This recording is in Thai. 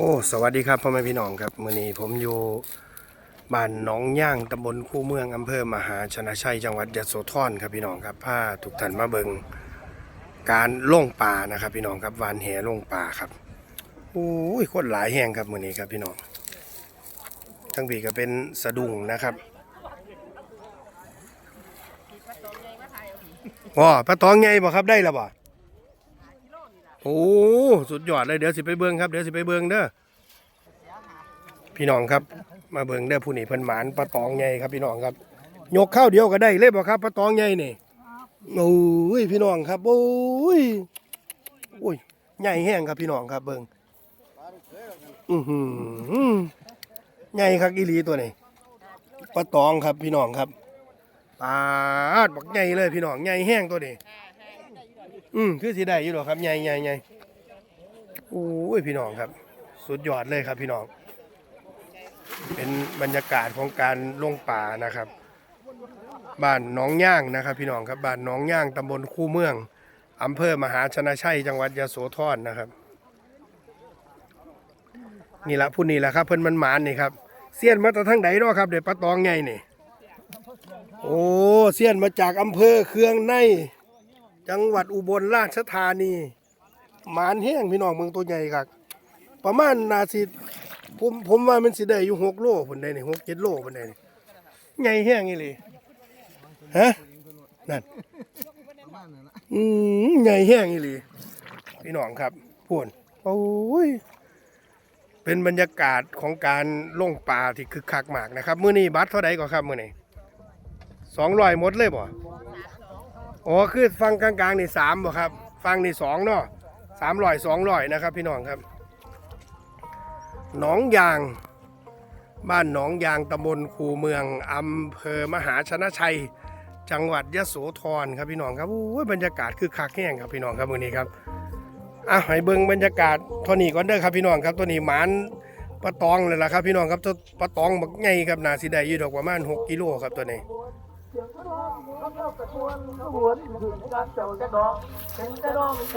โอ้สวัสดีครับพ่อแม่พี่น้องครับมื่อนี้ผมอยู่บ้านหนองย่างตำบลคู่เมืองอำเภอมหาชนะชัยจังหวัดยโสธรครับพี่น้องครับพาทุกท่านมาเบิงการล่งป่านะครับ พี่น้องครับวานแหล่งป่าครับโอ้ยโคตรหลายแห่งครับมื่อนี้ครับพี่น้อง ทั้งปีก็เป็นสะดุ้งนะครับว้าปลาตองไงบ่ครับได้แล้วบ่ โอ้สุดยอดเลยเดี๋ยวสิไปเบิงครับเดี๋ยวสิไปเบิงเด้อพี่น้องครับ มาเบิงเด้อผู้นี่เพิ่นหมานปลาตองใหญ่ครับพี่น้องครับ ยกข้าวเดียวก็ได้เลยบ่ครับปลาตองใหญ่นี่โอ้ยพี่น้องครับโอ้ยโอ้ยใหญ่แห้งครับพี่น้องครับเบิงอือหือใหญ่คักอีหลีตัวนี้ปลาตองครับพี่น้องครับปลาดบักใหญ่เลยพี่น้องใหญ่แห้งตัวนี้ อืมคือสีได้อยู่หรอกครับใหญ่ใหญ่ใหญ่โอ้ยพี่น้องครับ สุดยอดเลยครับพี่น้อง เป็นบรรยากาศของการลงป่านะครับ บ้านหนองย่างนะครับ พี่น้องครับบ้านหนองย่างตำบลคู่เมืองอำเภอมหาชนะชัยจังหวัดยโสธรนะครับนี่ละผู้นี้แหละครับ เพิ่นมันหมานนี่ครับเสี้ยนมาจากทางไหนเนาะครับเดี๋ยวปลาตองไงนี่ โอ้เสี้ยนมาจากอำเภอเคืองใน จังหวัดอุบลราชธานีหมานแห้งพี่น้องเมืองตัวใหญ่ครับประมาณนาสิผมผมว่ามันสิได้อยู่หกโลผลได้นี่หกเจ็ดโลผลได้นี่ใหญ่แห้งนี่เลยฮะนั่นอืมใหญ่แห้งนี่เลยพี่น้องครับพูนโอ้ยเป็นบรรยากาศของการล่งป่าที่คึกคักมากนะครับ มื้อนี้บัตรเท่าไหร่ก่อนครับมื้อนี้สองร้อยหมดเลยบ่ อ๋อคือฟังกลางๆนี่สามบ่ครับ ฟังนี่สองเนาะสามร้อยสองร้อยนะครับ พี่น้องครับหนองยาง บ้านหนองยางตำบลคูเมืองอำเภอมหาชนะชัย จังหวัดยโสธรครับพี่น้องครับโอ้ยบรรยากาศคือคักแห้งครับพี่น้องครับวันนี้ครับอะให้เบิ่งบรรยากาศเท่านี้ก่อนเด้อครับพี่น้องครับตัวนี้หมานปลาตองเลยล่ะครับพี่น้องครับตัวปลาตองบักใหญ่ครับนาสิได้อยู่ดอกประมาณ6กิโลครับตัวนี้ เขบวนขบวนถึงการเจ้าจะดองเป็นจะร้องโศ